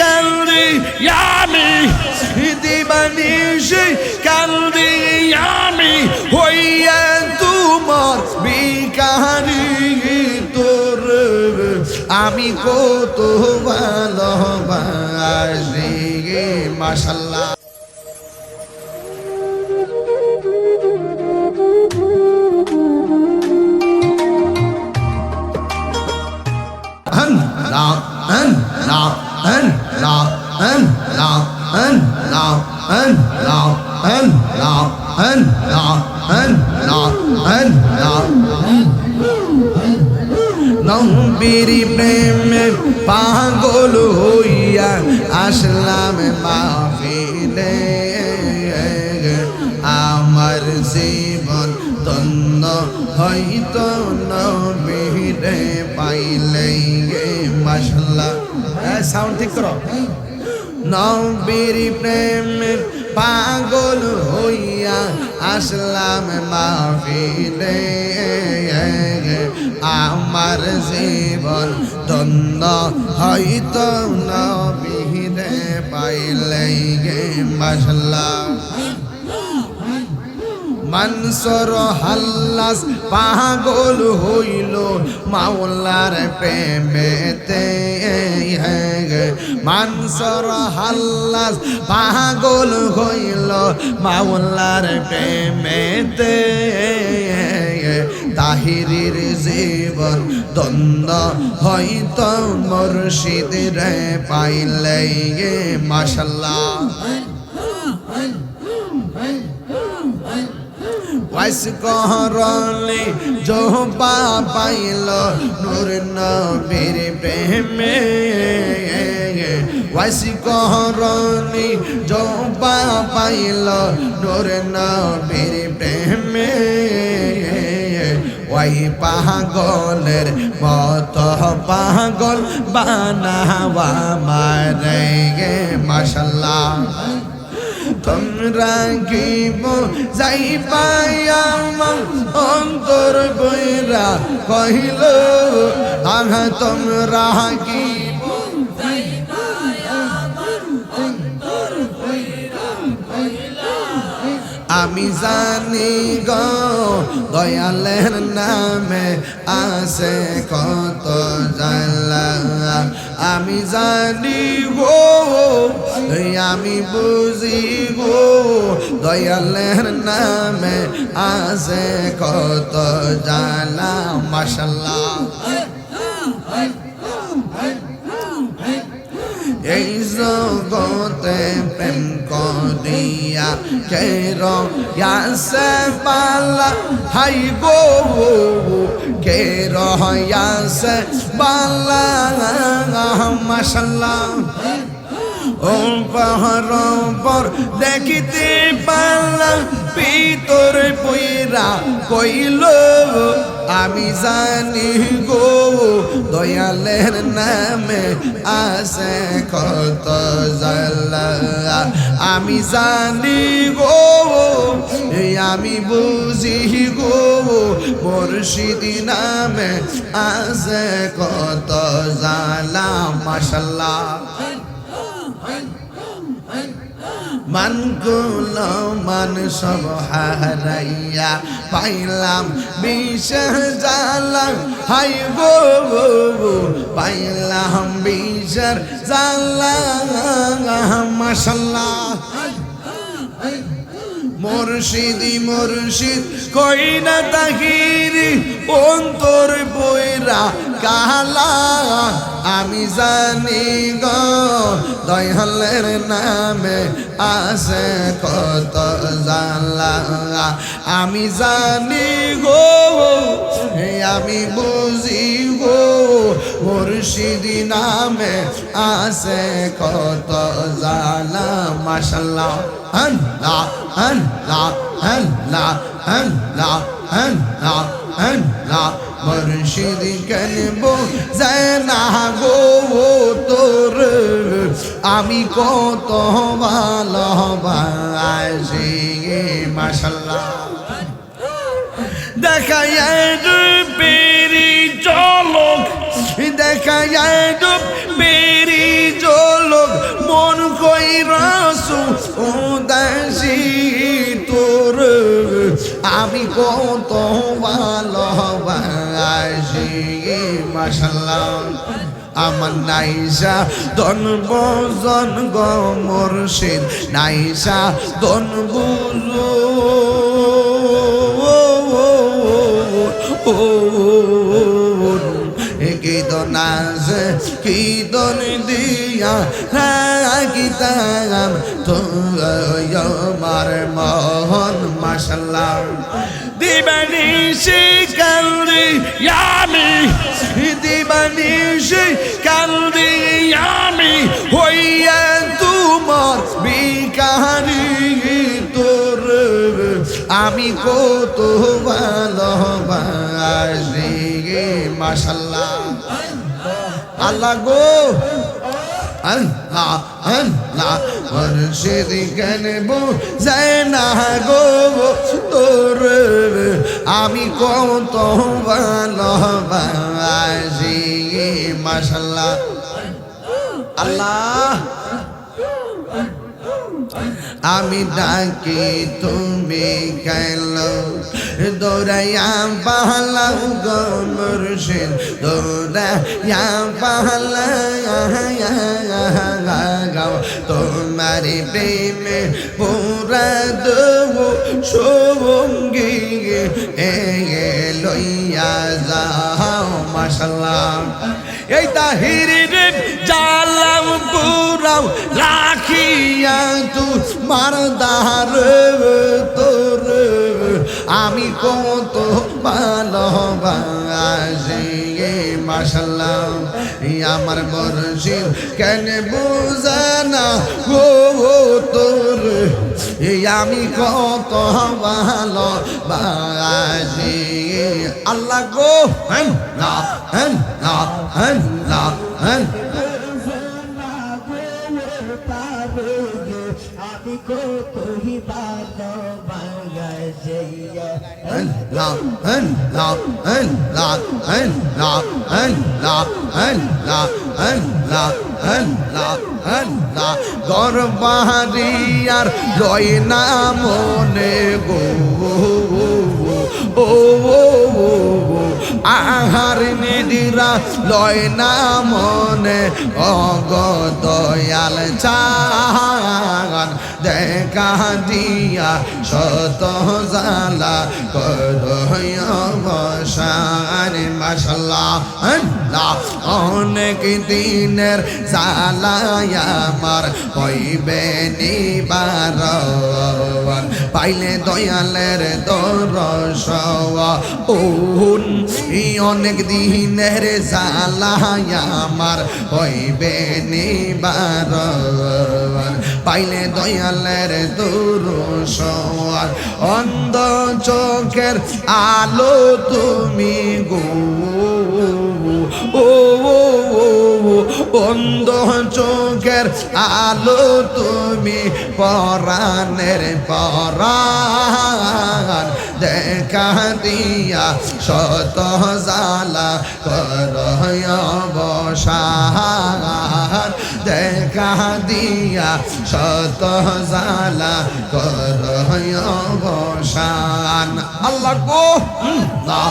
কান্দি, আমি দিবানিশি কান্দি, আমি হইয়া তোমার বিকারি তোর। আমি কত ভালোবাসি মাশাল্লাহ। An la an lao and lao and lao and lao and lao and lao and lao and lao নবীর প্রেমে পাগল হইয়া আসলাম মাহফিলে আমার জীবন তন্ন হয়তো নবীরে পাইলে মাসলা মাসাল্লাহ সাউন্ড ঠিক করো। নবীর প্রেমে পাগল হইয়া আসলাম মাহফিলে। আমার জীবন দ্বন্দ্ব হয়তো নবীরে পাইলে মাসাল্লাহ মানসর হাল্লাস পাগল হইল, মাওলার প্রেমেতে মানসর হাল্লাস পাগল হইল, মাওলার প্রেমেতে তাহিরির জীবন দ্বন্দ্ব হয়তো মুর্শিদ রে পাইলে মাসাল্লাহ করলে জোবা পাইল নূর নবীর প্রেমে। ওয়াইস করলে জোবা পাইল নূর নবীর প্রেমে। ওই পাগলের মত পাগল বানাওয়া মারে মাসাল্লাহ তোমরা গিব যাই পায়াম অন্তর বইরা কহিল আঘা তোমরা গিব আমি জানি গো, দয়ালের নামে আছে কত জানলা আমি জানি গো আমি বুঝি গো দয়ালের নামে আছে কত জালা মাসাল্লাহ এই জগতে প্রেম করিয়া কের ইয়াসে বালা হাই গো, কের ইয়াসে বালা মাশাল্লাহ। ও পাহাড় পর দেখিতে পারলাম, পিতর পইরা কইল, আমি জানি গো, দয়ালের নামে আছে কত জালা আমি জানি গো আমি বুঝি গো, মুর্শিদি নামে আছে কত জালা মাশাল্লাহ মানগুল মান সব হারাইয়া পাইলাম বিশেষ জালা হাই গো পাইলাম বিশেষ জালা মাসাল্লাহ মুর্শিদি, মুর্শিদ কই না তাহিরি, অন্তর বইরা কালা, আমি জানি গো, দয়ালের নামে আছে কত জালা। আমি জানি গো, আমি বুঝি গো, মুর্শিদি নামে আসে কত জালা। মাসাল্লাহ আল্লাহ আল্লাহ আল্লাহ আল্লাহ আল্লাহ আল্লাহ। মুর্শিদ কেনবো? যায় না গো তোর। আমি কত ভালোবাসি মাসাল্লা দেখা যায় পেরি চলক দেখা যায় পেরি চলক মন কই রাসু উদাসী কত ভালোবাসি মাশাল্লাহ আমার নাইসা দন বজন গ মুর্শিদ নাইসা দন বুজু আজ কি দন দিয়া রাখিতাম তোমার মোহন মাসাল্লাহ দিবানি শিকালি আমি। দিবানি শিকালি আমি। হইয়া তোমার বিকারি তোর। আমি কত ভালোবাসি মাসাল্লাহ আল্লাহ গো। মুর্শিদ কেনবো যায় না গো তোর। আমি কত ভালোবাসি মাশাল্লাহ। আল্লাহ। আমি ডাকি, তুমি কেল দৌড়াইয়া পাহালাও গো মুর্শিদ, দৌড়াইয়া পাহালা গাও তোমার প্রেমে পুরা দেবো, সঙ্গী এ লইয়া যাও, মাশাল্লাহ। এই তাহির রে জালাম পুরাও রাখিয়া তু মারদার তোর। আমি কত ভালোবাসি মাশাল্লাহ। আমার বর্ষির কেন বুঝানা গো তোর? আমি কত ভালো বাসি আল্লাহ গো। হেন না হেন না হেন না। হেন আমি কতই ভালোবাসি হেন না হেন না হেন না হেন না হেন না হেন না হেন না হেন না হেন গরবাহারিয়ার লয় না মনে গো ও আহার নিদিরা লয় না মনে অগ দয়াল চান। দেখা দিয়া শত জালা করসান মাসাল্লাহ অনেক দিনের জালায় আমার হইবে নিবার। পাইলে দয়ালের দরস ওন অনেক দিনের জালায় আমার হইবে নিবার। পাইলে দয়ালের দরস অন্ধ চোখের আলো তুমি গো। ও অন্ধ চোখের আলো তুমি পরাণের পরাণ। দেখা দিয়া শত জালা কর বসান দেখা দিয়া শত জালা কর বসান আল্লাহ গো না।